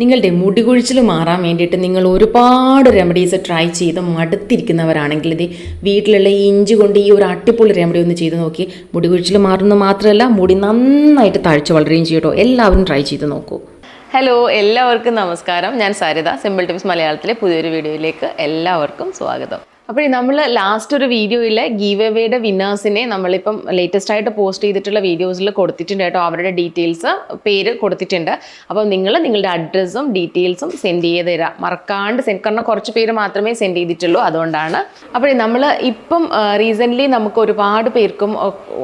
നിങ്ങളുടെ മുടി കൊഴിച്ചിൽ മാറാൻ വേണ്ടിയിട്ട് നിങ്ങൾ ഒരുപാട് റെമഡീസ് ട്രൈ ചെയ്ത് മടുത്തിരിക്കുന്നവരാണെങ്കിൽ ഇത് വീട്ടിലുള്ള ഇഞ്ചി കൊണ്ട് ഈ ഒരു അട്ടിപ്പൊളി റെമഡി ഒന്ന് ചെയ്ത് നോക്കി. മുടി കൊഴിച്ചിൽ മാത്രമല്ല മുടി നന്നായിട്ട് തഴച്ചു വളരുകയും ചെയ്യട്ടോ. എല്ലാവരും ട്രൈ ചെയ്ത് നോക്കൂ. ഹലോ എല്ലാവർക്കും നമസ്കാരം. ഞാൻ സരിത. സിമ്പിൾ ടിപ്സ് മലയാളത്തിലെ പുതിയൊരു വീഡിയോയിലേക്ക് എല്ലാവർക്കും സ്വാഗതം. അപ്പോൾ നമ്മൾ ലാസ്റ്റ് ഒരു വീഡിയോയിൽ ഗീവ് എവേയുടെ വിന്നേഴ്സിനെ നമ്മളിപ്പം ലേറ്റസ്റ്റ് ആയിട്ട് പോസ്റ്റ് ചെയ്തിട്ടുള്ള വീഡിയോസിൽ കൊടുത്തിട്ടുണ്ട് കേട്ടോ അവരുടെ ഡീറ്റെയിൽസ് പേര് കൊടുത്തിട്ടുണ്ട്. അപ്പോൾ നിങ്ങൾ നിങ്ങളുടെ അഡ്രസ്സും ഡീറ്റെയിൽസും സെൻഡ് ചെയ്ത് തരാം. മറക്കാണ്ട് സെൻഡ് കാരണം കുറച്ച് പേര് മാത്രമേ സെൻഡ് ചെയ്തിട്ടുള്ളൂ അതുകൊണ്ടാണ്. അപ്പോൾ നമ്മൾ ഇപ്പം റീസെന്റ്ലി നമുക്ക് ഒരുപാട് പേർക്കും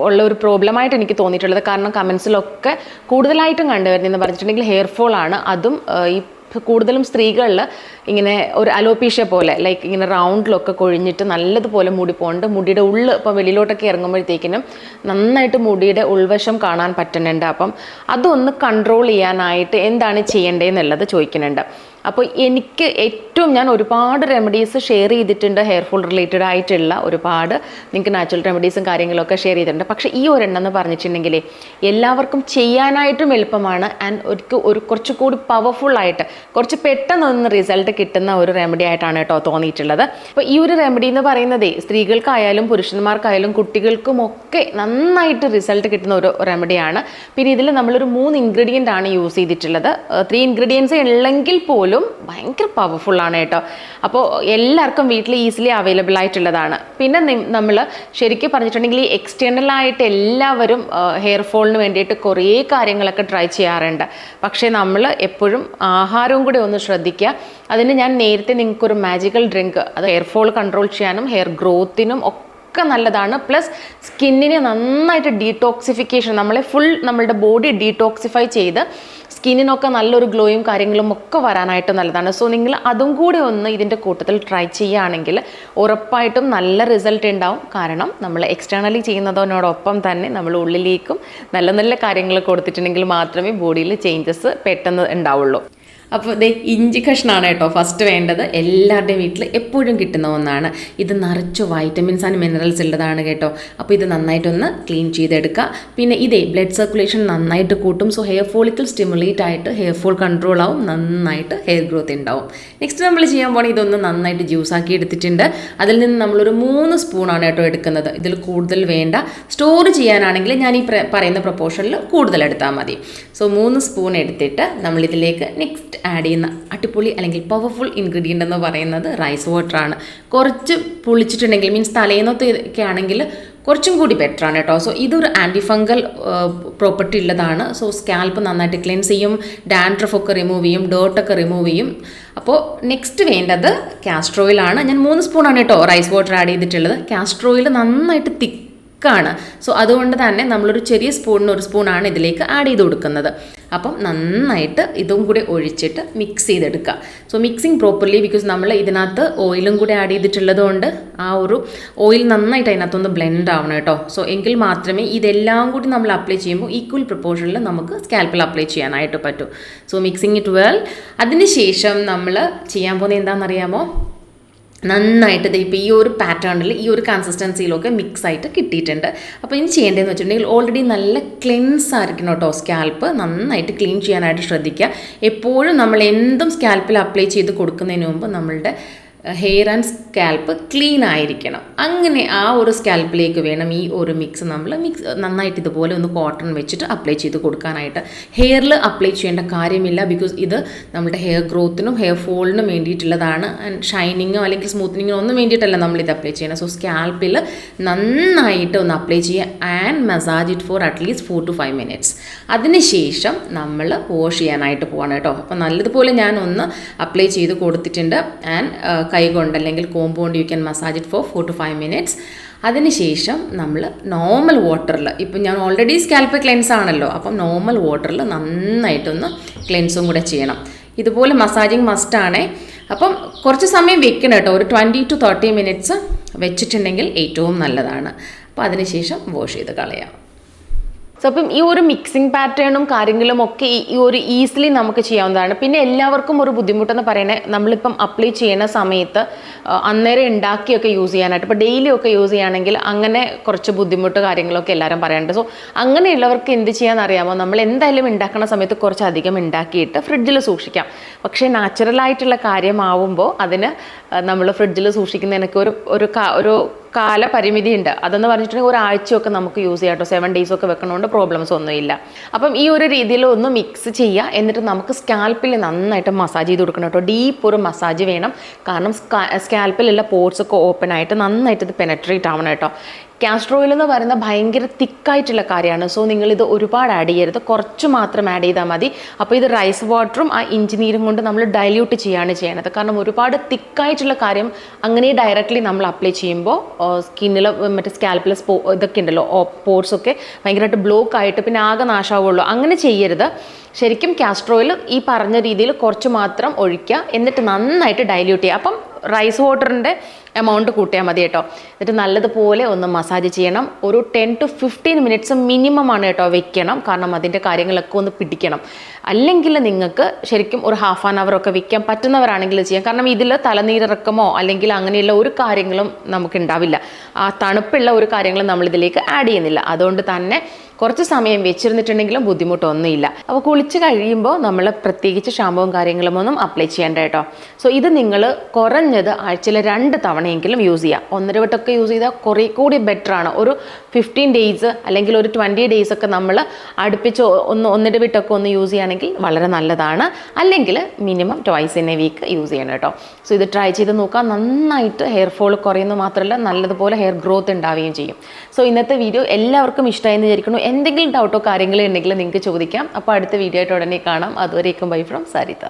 ഉള്ള ഒരു പ്രോബ്ലമായിട്ട് എനിക്ക് തോന്നിയിട്ടുള്ളത് കാരണം കമൻസിലൊക്കെ കൂടുതലായിട്ടും കണ്ടുവരുന്നതെന്ന് പറഞ്ഞിട്ടുണ്ടെങ്കിൽ ഹെയർ ഫോൾ ആണ്. അതും ഈ കൂടുതലും സ്ത്രീകളിൽ ഇങ്ങനെ ഒരു അലോപീഷ്യ പോലെ ലൈക്ക് ഇങ്ങനെ റൗണ്ടിലൊക്കെ കൊഴിഞ്ഞിട്ട് നല്ലതുപോലെ മുടി പോകുന്നുണ്ട് മുടിയുടെ ഉള്ള് ഇപ്പം വെളിയിലോട്ടൊക്കെ ഇറങ്ങുമ്പോഴത്തേക്കിനും നന്നായിട്ട് മുടിയുടെ ഉൾവശം കാണാൻ പറ്റുന്നുണ്ട്. അപ്പം അതൊന്ന് കൺട്രോൾ ചെയ്യാനായിട്ട് എന്താണ് ചെയ്യേണ്ടതെന്നുള്ളത് ചോദിക്കുന്നുണ്ട്. അപ്പോൾ എനിക്ക് ഏറ്റവും ഞാൻ ഒരുപാട് റെമഡീസ് ഷെയർ ചെയ്തിട്ടുണ്ട് ഹെയർ ഫോൾ റിലേറ്റഡ് ആയിട്ടുള്ള ഒരുപാട് നിങ്ങൾക്ക് നാച്ചുറൽ റെമഡീസും കാര്യങ്ങളൊക്കെ ഷെയർ ചെയ്തിട്ടുണ്ട്. പക്ഷേ ഈ ഒരെണ്ണം എന്ന് പറഞ്ഞിട്ടുണ്ടെങ്കിൽ എല്ലാവർക്കും ചെയ്യാനായിട്ടും എളുപ്പമാണ് ആൻഡ് ഒരിക്കൽ ഒരു കുറച്ചുകൂടി പവർഫുൾ ആയിട്ട് കുറച്ച് പെട്ടെന്ന് ഒന്ന് റിസൾട്ട് കിട്ടുന്ന ഒരു റെമഡി ആയിട്ടാണ് കേട്ടോ തോന്നിയിട്ടുള്ളത്. അപ്പോൾ ഈ ഒരു റെമഡി എന്ന് പറയുന്നത് സ്ത്രീകൾക്കായാലും പുരുഷന്മാർക്കായാലും കുട്ടികൾക്കും ഒക്കെ നന്നായിട്ട് റിസൾട്ട് കിട്ടുന്ന ഒരു റെമഡിയാണ് പിന്നെ ഇതിൽ നമ്മളൊരു മൂന്ന് ഇൻഗ്രീഡിയന്റ് ആണ് യൂസ് ചെയ്തിട്ടുള്ളത്. ത്രീ ഇൻഗ്രീഡിയൻസ് ഉള്ളെങ്കിൽ പോലും ഭയങ്കര പവർഫുൾ ആണ് കേട്ടോ. അപ്പോൾ എല്ലാവർക്കും വീട്ടിൽ ഈസിലി അവൈലബിൾ ആയിട്ടുള്ളതാണ്. പിന്നെ നമ്മൾ ശരിക്കും പറഞ്ഞിട്ടുണ്ടെങ്കിൽ ആയിട്ട് എല്ലാവരും ഹെയർ ഫോളിന് വേണ്ടിയിട്ട് കുറേ കാര്യങ്ങളൊക്കെ ട്രൈ ചെയ്യാറുണ്ട്. പക്ഷേ നമ്മൾ എപ്പോഴും ആഹാരവും കൂടി ഒന്ന് ശ്രദ്ധിക്കുക. അതിന് ഞാൻ നേരത്തെ നിങ്ങൾക്കൊരു മാജിക്കൽ ഡ്രിങ്ക് അത് ഹെയർ ഫോൾ കൺട്രോൾ ചെയ്യാനും ഹെയർ ഗ്രോത്തിനും ഒക്കെ ഒക്കെ നല്ലതാണ്. പ്ലസ് സ്കിന്നിനെ നന്നായിട്ട് ഡീടോക്സിഫിക്കേഷൻ നമ്മളെ ഫുൾ നമ്മളുടെ ബോഡി ഡീടോക്സിഫൈ ചെയ്ത് സ്കിന്നിനൊക്കെ നല്ലൊരു ഗ്ലോയും കാര്യങ്ങളും ഒക്കെ വരാനായിട്ട് നല്ലതാണ്. സോ നിങ്ങൾ അതും കൂടി ഒന്ന് ഇതിന്റെ കൂട്ടത്തിൽ ട്രൈ ചെയ്യുകയാണെങ്കിൽ ഉറപ്പായിട്ടും നല്ല റിസൾട്ട് ഉണ്ടാവും. കാരണം നമ്മൾ എക്സ്റ്റേണലി ചെയ്യുന്നതിനോടൊപ്പം തന്നെ നമ്മൾ ഉള്ളിലേക്കും നല്ല നല്ല കാര്യങ്ങൾ കൊടുത്തിട്ടുണ്ടെങ്കിൽ മാത്രമേ ബോഡിയിൽ ചേഞ്ചസ് പെട്ടെന്ന് ഉണ്ടാവുള്ളൂ. അപ്പോൾ ദേ ഇഞ്ചി കഷ്ണമാണ് കേട്ടോ ഫസ്റ്റ് വേണ്ടത്. എല്ലാവരുടെയും വീട്ടിൽ എപ്പോഴും കിട്ടുന്ന ഒന്നാണ്. ഇത് നിറച്ച് വൈറ്റമിൻസ് ആൻഡ് മിനറൽസ് ഉള്ളതാണ് കേട്ടോ. അപ്പോൾ ഇത് നന്നായിട്ടൊന്ന് ക്ലീൻ ചെയ്തെടുക്കുക. പിന്നെ ഇതേ ബ്ലഡ് സർക്കുലേഷൻ നന്നായിട്ട് കൂട്ടും. സോ ഹെയർ ഫോളിക്കൽ സ്റ്റിമുലേറ്റ് ആയിട്ട് ഹെയർ ഫോൾ കൺട്രോൾ ആവും. നന്നായിട്ട് ഹെയർ ഗ്രോത്ത് ഉണ്ടാവും നെക്സ്റ്റ് നമ്മൾ ചെയ്യാൻ പോണേ ഇതൊന്ന് നന്നായിട്ട് ജ്യൂസ് ആക്കി എടുത്തിട്ടുണ്ട്. അതിൽ നിന്ന് നമ്മളൊരു മൂന്ന് സ്പൂണാണ് കേട്ടോ എടുക്കുന്നത്. ഇതിൽ കൂടുതൽ വേണ്ട. സ്റ്റോർ ചെയ്യാനാണെങ്കിൽ ഞാൻ ഈ പറയുന്ന പ്രപ്പോർഷനിൽ കൂടുതൽ എടുത്താൽ മതി. സോ മൂന്ന് സ്പൂൺ എടുത്തിട്ട് നമ്മളിതിലേക്ക് നെക്സ്റ്റ് ആഡ് ചെയ്യുന്ന അടിപൊളി അല്ലെങ്കിൽ പവർഫുൾ ഇൻഗ്രീഡിയന്റ് എന്ന് പറയുന്നത് റൈസ് വാട്ടറാണ് കുറച്ച് പുളിച്ചിട്ടുണ്ടെങ്കിൽ മീൻസ് തലേന്നൊക്കെ ആണെങ്കിൽ കുറച്ചും കൂടി ബെറ്റർ ആണ് കേട്ടോ. സോ ഇതൊരു ആന്റി ഫംഗൽ പ്രോപ്പർട്ടി ഉള്ളതാണ്. സോ സ്കാൽപ്പ് നന്നായിട്ട് ക്ലെൻസ് ചെയ്യും ഡാൻഡ്രഫ് ഒക്കെ റിമൂവ് ചെയ്യും ഡേർട്ടൊക്കെ റിമൂവ് ചെയ്യും. അപ്പോൾ നെക്സ്റ്റ് വേണ്ടത് കാസ്ട്രോയിലാണ് ഞാൻ മൂന്ന് സ്പൂണാണ് കേട്ടോ റൈസ് വാട്ടർ ആഡ് ചെയ്തിട്ടുള്ളത്. കാസ്ട്രോയിൽ നന്നായിട്ട് തിക്ക് ാണ് സോ അതുകൊണ്ട് തന്നെ നമ്മളൊരു ചെറിയ സ്പൂണിന് ഒരു സ്പൂണാണ് ഇതിലേക്ക് ആഡ് ചെയ്ത് കൊടുക്കുന്നത്. അപ്പം നന്നായിട്ട് ഇതും കൂടി ഒഴിച്ചിട്ട് മിക്സ് ചെയ്തെടുക്കുക. സോ മിക്സിങ് പ്രോപ്പർലി ബിക്കോസ് നമ്മൾ ഇതിനകത്ത് ഓയിലും കൂടി ആഡ് ചെയ്തിട്ടുള്ളത് കൊണ്ട് ആ ഒരു ഓയിൽ നന്നായിട്ട് അതിനകത്തൊന്ന് ബ്ലെൻഡ് ആവണം കേട്ടോ. സോ എങ്കിൽ മാത്രമേ ഇതെല്ലാം കൂടി നമ്മൾ അപ്ലൈ ചെയ്യുമ്പോൾ ഈക്വൽ പ്രപ്പോർഷനിൽ നമുക്ക് സ്കാൽപ്പിൽ അപ്ലൈ ചെയ്യാനായിട്ട് പറ്റൂ. സോ മിക്സിങ് ഇറ്റ് വെൽ അതിനുശേഷം നമ്മൾ ചെയ്യാൻ പോകുന്നത് എന്താണെന്നറിയാമോ? നന്നായിട്ട് ഇപ്പോൾ ഈ ഒരു പാറ്റേണിൽ ഈ ഒരു കൺസിസ്റ്റൻസിയിലൊക്കെ മിക്സ് ആയിട്ട് കിട്ടിയിട്ടുണ്ട്. അപ്പോൾ ഇനി ചെയ്യേണ്ടതെന്ന് വെച്ചിട്ടുണ്ടെങ്കിൽ ഓൾറെഡി നല്ല ക്ലെൻസ് ആയിരിക്കണം കേട്ടോ സ്കാൽപ്പ് നന്നായിട്ട് ക്ലീൻ ചെയ്യാനായിട്ട് ശ്രദ്ധിക്കുക. എപ്പോഴും നമ്മൾ എന്തും സ്കാൽപ്പിൽ അപ്ലൈ ചെയ്ത് കൊടുക്കുന്നതിന് മുമ്പ് നമ്മളുടെ ഹെയർ ആൻഡ് സ്കാൽപ്പ് ക്ലീൻ ആയിരിക്കണം. അങ്ങനെ ആ ഒരു സ്കാൽപ്പിലേക്ക് വേണം ഈ ഒരു മിക്സ് നമ്മൾ മിക്സ് നന്നായിട്ട് ഇതുപോലെ ഒന്ന് കോട്ടൺ വെച്ചിട്ട് അപ്ലൈ ചെയ്ത് കൊടുക്കാനായിട്ട്. ഹെയറിൽ അപ്ലൈ ചെയ്യേണ്ട കാര്യമില്ല ബിക്കോസ് ഇത് നമ്മുടെ ഹെയർ ഗ്രോത്തിനും ഹെയർ ഫോളിനും വേണ്ടിയിട്ടുള്ളതാണ്. ആൻഡ് ഷൈനിങ്ങോ അല്ലെങ്കിൽ സ്മൂത്തനിങ്ങോ ഒന്നും വേണ്ടിയിട്ടല്ല നമ്മൾ ഇത് അപ്ലൈ ചെയ്യണം സോ സ്കാൽപ്പിൽ നന്നായിട്ട് ഒന്ന് അപ്ലൈ ചെയ്യുക and massage it for at least four to five minutes അതിനുശേഷം നമ്മൾ വാഷ് ചെയ്യാനായിട്ട് പോവാണ് കേട്ടോ. അപ്പോൾ നല്ലതുപോലെ ഞാൻ ഒന്ന് അപ്ലൈ ചെയ്ത് കൊടുത്തിട്ടുണ്ട്. ആൻഡ് കൈ കൊണ്ട് അല്ലെങ്കിൽ compound you can massage it for four to five minutes അതിനുശേഷം നമ്മൾ നോർമൽ വാട്ടറിൽ ഇപ്പം ഞാൻ ഓൾറെഡി സ്കാൽപ്പ് ക്ലെൻസ് ആണല്ലോ അപ്പം നോർമൽ വാട്ടറിൽ നന്നായിട്ടൊന്ന് ക്ലെൻസും കൂടെ ചെയ്യണം. ഇതുപോലെ മസാജിങ് മസ്റ്റാണേ അപ്പം കുറച്ച് സമയം വെക്കണം കേട്ടോ. ഒരു ട്വന്റി ടു തേർട്ടി മിനിറ്റ്സ് വെച്ചിട്ടുണ്ടെങ്കിൽ ഏറ്റവും നല്ലതാണ്. അപ്പോൾ അതിനുശേഷം വാഷ് ചെയ്ത് കളയാം. സോ അപ്പം ഈ ഒരു മിക്സിംഗ് പാറ്റേണും കാര്യങ്ങളും ഒക്കെ ഈ- ഒരു ഈസിലി നമുക്ക് ചെയ്യാവുന്നതാണ്. പിന്നെ എല്ലാവർക്കും ഒരു ബുദ്ധിമുട്ടെന്ന് പറയുന്നത് നമ്മളിപ്പം അപ്ലൈ ചെയ്യുന്ന സമയത്ത് അന്നേരം ഉണ്ടാക്കിയൊക്കെ യൂസ് ചെയ്യാനായിട്ട്. ഇപ്പോൾ ഡെയിലി ഒക്കെ യൂസ് ചെയ്യുകയാണെങ്കിൽ അങ്ങനെ കുറച്ച് ബുദ്ധിമുട്ട് കാര്യങ്ങളൊക്കെ എല്ലാവരും പറയാനുണ്ട് സോ അങ്ങനെയുള്ളവർക്ക് എന്ത് ചെയ്യാന്ന് അറിയാമോ? നമ്മൾ എന്തായാലും ഉണ്ടാക്കുന്ന സമയത്ത് കുറച്ച് അധികം ഉണ്ടാക്കിയിട്ട് ഫ്രിഡ്ജിൽ സൂക്ഷിക്കാം. പക്ഷേ നാച്ചുറലായിട്ടുള്ള കാര്യമാവുമ്പോൾ അതിന് നമ്മൾ ഫ്രിഡ്ജിൽ സൂക്ഷിക്കുന്നതിനൊക്കെ ഒരു ഒരു ഒരു കാലപരിമിതി ഉണ്ട് അതെന്ന് പറഞ്ഞിട്ടുണ്ടെങ്കിൽ ഒരാഴ്ചയൊക്കെ നമുക്ക് യൂസ് ചെയ്യാം കേട്ടോ. സെവൻ ഡേയ്സ് ഒക്കെ വെക്കണോണ്ട് പ്രോബ്ലംസ് ഒന്നുമില്ല. അപ്പം ഈ ഒരു രീതിയിൽ ഒന്ന് മിക്സ് ചെയ്യുക എന്നിട്ട് നമുക്ക് സ്കാൽപ്പിൽ നന്നായിട്ട് മസാജ് ചെയ്ത് കൊടുക്കണം കേട്ടോ. ഡീപ്പ് ഒരു മസാജ് വേണം. കാരണം സ്കാൽപ്പിലുള്ള പോർട്സ് ഒക്കെ ഓപ്പൺ ആയിട്ട് നന്നായിട്ട് ഇത് പെനട്രേറ്റ് ആവണം കേട്ടോ. കാസ്റ്റർ ഓയിൽ എന്ന് പറയുന്ന ഭയങ്കര തിക്കായിട്ടുള്ള കാര്യമാണ്. സോ നിങ്ങൾ ഇത് ഒരുപാട് ആഡ് ചെയ്യരുത്. കുറച്ച് മാത്രം ആഡ് ചെയ്താൽ മതി. അപ്പോൾ ഇത് റൈസ് വാട്ടറും ആ ഇഞ്ചി നീരും കൊണ്ട് നമ്മൾ ഡൈല്യൂട്ട് ചെയ്യാണ് ചെയ്യണത്. കാരണം ഒരുപാട് തിക്കായിട്ടുള്ള കാര്യം അങ്ങനെ ഡയറക്റ്റ്ലി നമ്മൾ അപ്ലൈ ചെയ്യുമ്പോൾ സ്കിന്നിൽ മറ്റേ സ്കാൽപ്പിൽ സ്പോ ഇതൊക്കെ ഉണ്ടല്ലോ പോർട്സ് ഒക്കെ ഭയങ്കരമായിട്ട് ബ്ലോക്ക് ആയിട്ട് പിന്നെ ആകെ നാശാവുള്ളൂ. അങ്ങനെ ചെയ്യരുത്. ശരിക്കും കാസ്ട്രോയിൽ ഈ പറഞ്ഞ രീതിയിൽ കുറച്ച് മാത്രം ഒഴിക്കുക. എന്നിട്ട് നന്നായിട്ട് ഡൈല്യൂട്ട് ചെയ്യുക. അപ്പം റൈസ് വാട്ടറിന്റെ എമൗണ്ട് കൂട്ടിയാൽ മതി കേട്ടോ. എന്നിട്ട് നല്ലതുപോലെ ഒന്ന് മസാജ് ചെയ്യണം. ഒരു ten to fifteen minutes minimum ആണ് കേട്ടോ വെക്കണം. കാരണം അതിന്റെ കാര്യങ്ങളൊക്കെ ഒന്ന് പിടിക്കണം. അല്ലെങ്കിൽ നിങ്ങൾക്ക് ശരിക്കും ഒരു ഹാഫ് ആൻ അവറൊക്കെ വെക്കാൻ പറ്റുന്നവരാണെങ്കിൽ ചെയ്യാം. കാരണം ഇതിൽ തലനീരിറക്കമോ അല്ലെങ്കിൽ അങ്ങനെയുള്ള ഒരു കാര്യങ്ങളും നമുക്ക് ഉണ്ടാവില്ല ആ തണുപ്പുള്ള ഒരു കാര്യങ്ങളും നമ്മളിതിലേക്ക് ആഡ് ചെയ്യുന്നില്ല. അതുകൊണ്ട് തന്നെ കുറച്ച് സമയം വെച്ചിരുന്നിട്ടുണ്ടെങ്കിലും ബുദ്ധിമുട്ടൊന്നുമില്ല. അപ്പോൾ കുളിച്ച് കഴിയുമ്പോൾ നമ്മൾ പ്രത്യേകിച്ച് ഷാമ്പുവും കാര്യങ്ങളും ഒന്നും അപ്ലൈ ചെയ്യേണ്ട കേട്ടോ. സോ ഇത് നിങ്ങൾ കുറഞ്ഞത് ആഴ്ചയിൽ രണ്ട് തവണയെങ്കിലും യൂസ് ചെയ്യുക ഒന്നര വട്ടമൊക്കെ യൂസ് ചെയ്താൽ കുറേ കൂടി ബെറ്റർ ആണ്. ഒരു ഫിഫ്റ്റീൻ ഡേയ്സ് അല്ലെങ്കിൽ ഒരു ട്വന്റി ഡേയ്സ് ഒക്കെ നമ്മൾ അടുപ്പിച്ച് ഒന്ന് ഒന്നര വിട്ടൊക്കെ ഒന്ന് യൂസ് ചെയ്യുകയാണെങ്കിൽ വളരെ നല്ലതാണ്. അല്ലെങ്കിൽ minimum twice in a week use ചെയ്യണം കേട്ടോ. സോ ഇത് ട്രൈ ചെയ്ത് നോക്കാം. നന്നായിട്ട് ഹെയർ ഫോൾ കുറയുന്നു മാത്രമല്ല നല്ലതുപോലെ ഹെയർ ഗ്രോത്ത് ഉണ്ടാവുകയും ചെയ്യും. സോ ഇന്നത്തെ വീഡിയോ എല്ലാവർക്കും ഇഷ്ടമായി എന്ന് വിചാരിക്കുന്നു. എന്തെങ്കിലും ഡൗട്ടോ കാര്യങ്ങളോ ഉണ്ടെങ്കിൽ നിങ്ങൾക്ക് ചോദിക്കാം. അപ്പോൾ അടുത്ത വീഡിയോ ആയിട്ട് ഉടനെ കാണാം. അതുവരേക്കും ബൈ ഫ്രം സരിത.